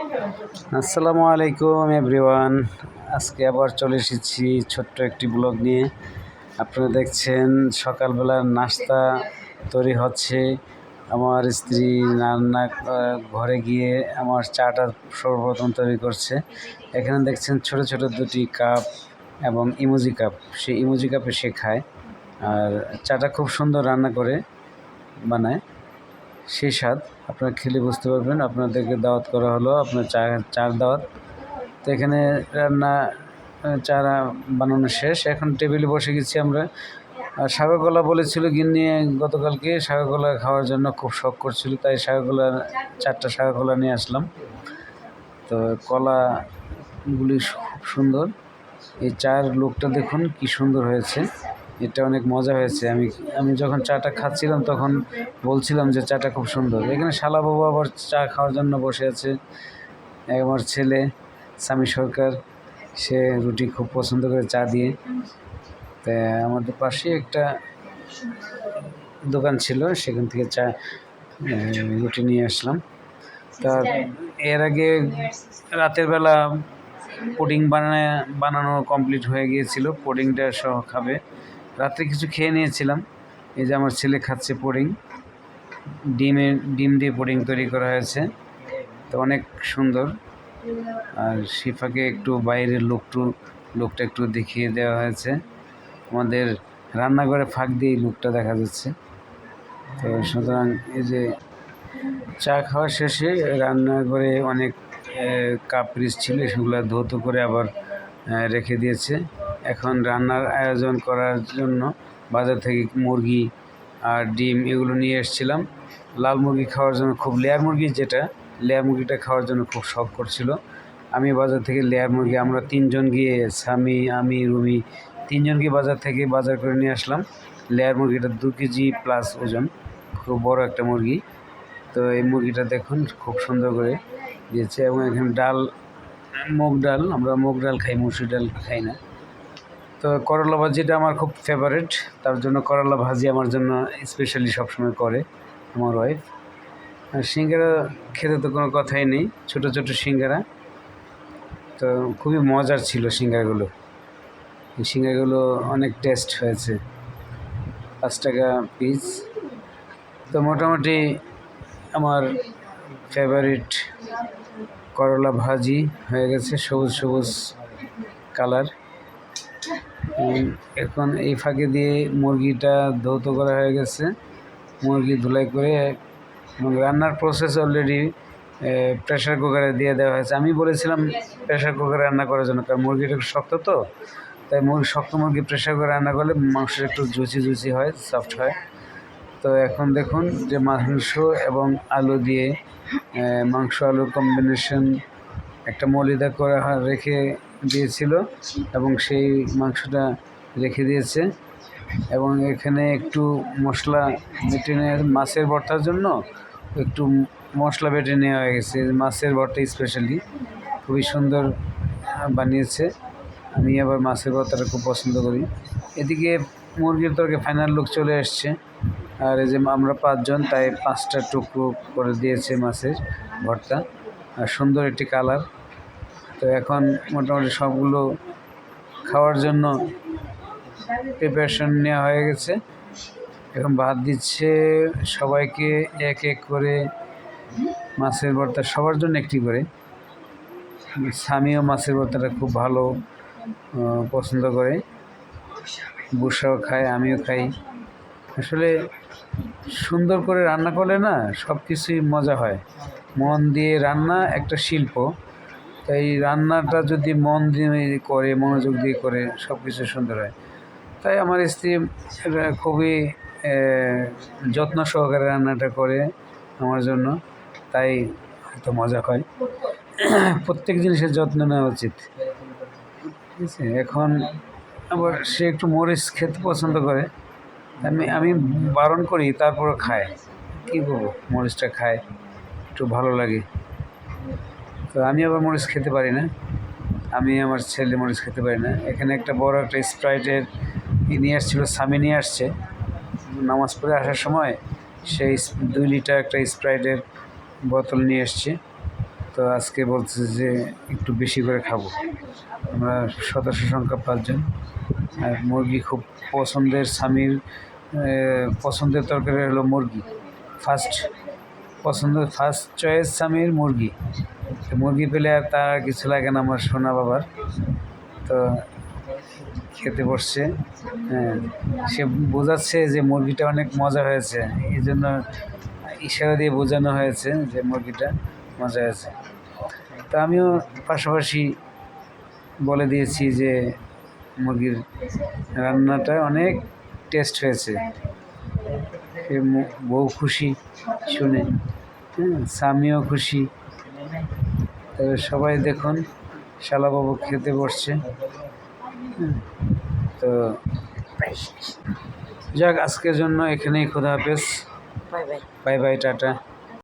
আসসালামু আলাইকুম এভরিওয়ান আজকে আবার চলে এসেছি ছোট্ট একটি ব্লগ নিয়ে। আপনারা দেখছেন, সকালবেলার নাস্তা তৈরি হচ্ছে। আমার স্ত্রী রান্না ঘরে গিয়ে আমার চাটা সর্বপ্রথম তৈরি করছে। এখানে দেখছেন ছোট ছোট দুটি কাপ এবং ইমোজি কাপ। সেই ইমোজি কাপে সে খায়। আর চাটা খুব সুন্দর রান্না করে বানায়। সেই স্বাদ। আপনারা খেলে বুঝতে পারবেন। আপনাদেরকে দাওয়াত করা হলো আপনার চা, চার দাওয়াত। তো এখানে রান্না চারা বানানো শেষ। এখন টেবিলে বসে গেছি আমরা। আর সাগরকলা বলেছিল গিন্নি, গতকালকে সাগরকলা খাওয়ার জন্য খুব শখ করছিল, তাই সাগরকলা চারটা সাগরকলা নিয়ে আসলাম। তো কলাগুলি খুব সুন্দর। এই চার লোকটা দেখুন কি সুন্দর হয়েছে। এটা অনেক মজা হয়েছে। আমি আমি যখন চাটা খাচ্ছিলাম তখন বলছিলাম যে চাটা খুব সুন্দর। এখানে শালাবাবু আবার চা খাওয়ার জন্য বসে আছে। আমার ছেলে, স্বামী সরকার, সে রুটি খুব পছন্দ করে চা দিয়ে। তা আমাদের পাশে একটা দোকান ছিল, সেখান থেকে চা রুটি নিয়ে আসলাম। তা এর আগে রাতের বেলা পুডিং বানানো কমপ্লিট হয়ে গিয়েছিল। পুডিংটা সহ খাবে। রাত্রে কিছু খেয়ে নিয়েছিলাম। এই যে আমার ছেলে খাচ্ছে পুডিং। ডিমের ডিম দিয়ে পুডিং তৈরি করা হয়েছে। তো অনেক সুন্দর। আর শিফাকে একটু বাইরের লুকটু, লোকটা একটু দেখিয়ে দেওয়া হয়েছে। আমাদের রান্নাঘরে ফাঁক দিয়ে লোকটা দেখা যাচ্ছে। তো সুতরাং এই যে চা খাওয়া শেষে রান্নাঘরে অনেক কাপ পিস ছিল, সেগুলো ধৌত করে আবার রেখে দিয়েছে। এখন রান্নার আয়োজন করার জন্য বাজার থেকে মুরগি আর ডিম এগুলো নিয়ে এসেছিলাম। লাল মুরগি খাওয়ার জন্য খুব, লেয়ার মুরগি যেটা, লেয়ার মুরগিটা খাওয়ার জন্য খুব শখ করছিল। আমি বাজার থেকে লেয়ার মুরগি, আমরা তিনজন গিয়ে স্বামী, আমি, রুমি তিনজন গিয়ে বাজার থেকে বাজার করে নিয়ে আসলাম। লেয়ার মুরগিটা দু কেজি প্লাস ওজন, খুব বড় একটা মুরগি। তো এই মুরগিটা দেখুন, খুব সুন্দর করে দিয়েছে এবং এখানে ডাল, মুগ ডাল, আমরা মুগ ডাল খাই, মুসুর ডাল খাই না। তো করলা ভাজিটা আমার খুব ফেভারিট তার জন্য করলা ভাজি আমার জন্য স্পেশালি সবসময় করে আমার ওয়াইফ আর সিঙ্গারা খেতে তো কোনো কথাই নেই, ছোট ছোট সিঙ্গারা। তো খুবই মজার ছিল সিঙ্গারাগুলো। সিঙ্গারাগুলো অনেক টেস্ট হয়েছে। পাঁচ টাকা পিস তো মোটামুটি আমার ফেভারিট করলা ভাজি হয়ে গেছে, সবুজ সবুজ কালার এখন এই ফাঁকে দিয়ে মুরগিটা ধৌত করা হয়ে গেছে। মুরগি ধুলাই করে এবং রান্নার প্রসেস অলরেডি প্রেশার কুকারে দিয়ে দেওয়া হয়েছে। আমি বলেছিলাম প্রেশার কুকারে রান্না করার জন্য, কারণ মুরগিটা একটু শক্ত তো, তাই মুরগি শক্ত মুরগি প্রেশার কুকারে রান্না করলে মাংসটা একটু জুচি জুচি হয় সফট হয়। তো এখন দেখুন যে মাংস এবং আলু দিয়ে মাংস আলুর কম্বিনেশন একটা মলিদা করা রেখে দিয়েছিল এবং সেই মাংসটা রেখে দিয়েছে এবং এখানে একটু মশলা বেটে মাছের ভর্তার জন্য একটু মশলা বেটে নেওয়া হয়ে গেছে। মাছের ভর্তা স্পেশালি খুবই সুন্দর বানিয়েছে। আমি আবার মাছের ভর্তাটা খুব পছন্দ করি। এদিকে মুরগির তরকে ফাইনাল লুক চলে এসছে। আর এই যে আমরা পাঁচজন, তাই পাঁচটা টুকরো করে দিয়েছে মাছের ভর্তা। আর সুন্দর একটি কালার তো এখন মোটামুটি সবগুলো খাওয়ার জন্য প্রিপারেশন নেওয়া হয়ে গেছে। এখন ভাত দিচ্ছে সবাইকে এক এক করে, মাছের ভর্তা সবার জন্য একটি করে। স্বামীও মাছের ভর্তাটা খুব ভালো পছন্দ করে। বুসাও খায়, আমিও খাই। আসলে সুন্দর করে রান্না করলে না সব কিছুই মজা হয়। মন দিয়ে রান্না একটা শিল্প। তাই রান্নাটা যদি মন দিয়ে করে, মনোযোগ দিয়ে করে সব কিছু সুন্দর হয়। তাই আমার স্ত্রী খুবই যত্ন সহকারে রান্নাটা করে আমার জন্য। তাই হয়তো মজা হয়। প্রত্যেক জিনিসের যত্ন নেওয়া উচিত। ঠিক আছে? এখন আবার সে একটু মরিচ খেতে পছন্দ করে। আমি আমি বারণ করি তারপরে খায়। কী করব মরিচটা খায়, একটু ভালো লাগে। তো আমি আবার মরিচ খেতে পারি না। আমি আমার ছেলে মরিচ খেতে পারি না। এখানে একটা বড় একটা স্প্রাইটের ই নিয়ে আসছিল, স্বামী নিয়ে আসছে। নামাজ পড়ে আসার সময় সেই দুই লিটার একটা স্প্রাইটের বোতল নিয়ে এসছে তো আজকে বলছে যে একটু বেশি করে খাব। আমরা সদস্য সংখ্যা পাঁচজন। আর মুরগি খুব পছন্দের স্বামীর পছন্দের তরকারি হলো মুরগি। ফার্স্ট পছন্দের ফার্স্ট চয়েস স্বামীর মুরগি। তো মুরগি পেলে আর তার কিছু লাগে না আমার সোনা বাবার। তো খেতে বসছে। হ্যাঁ সে বোঝাচ্ছে যে মুরগিটা অনেক মজা হয়েছে। এই জন্য ইশারা দিয়ে বোঝানো হয়েছে যে মুরগিটা মজা হয়েছে। তা আমিও পাশাপাশি বলে দিয়েছি যে মুরগির রান্নাটা অনেক টেস্ট হয়েছে। বউ খুশি শুনে হ্যাঁ স্বামীও খুশি। তবে সবাই দেখুন শালাবাবু খেতে বসছে তো যাক আজকের জন্য এখানেই খোদা হাফেজ। Bye bye. Bye bye tata.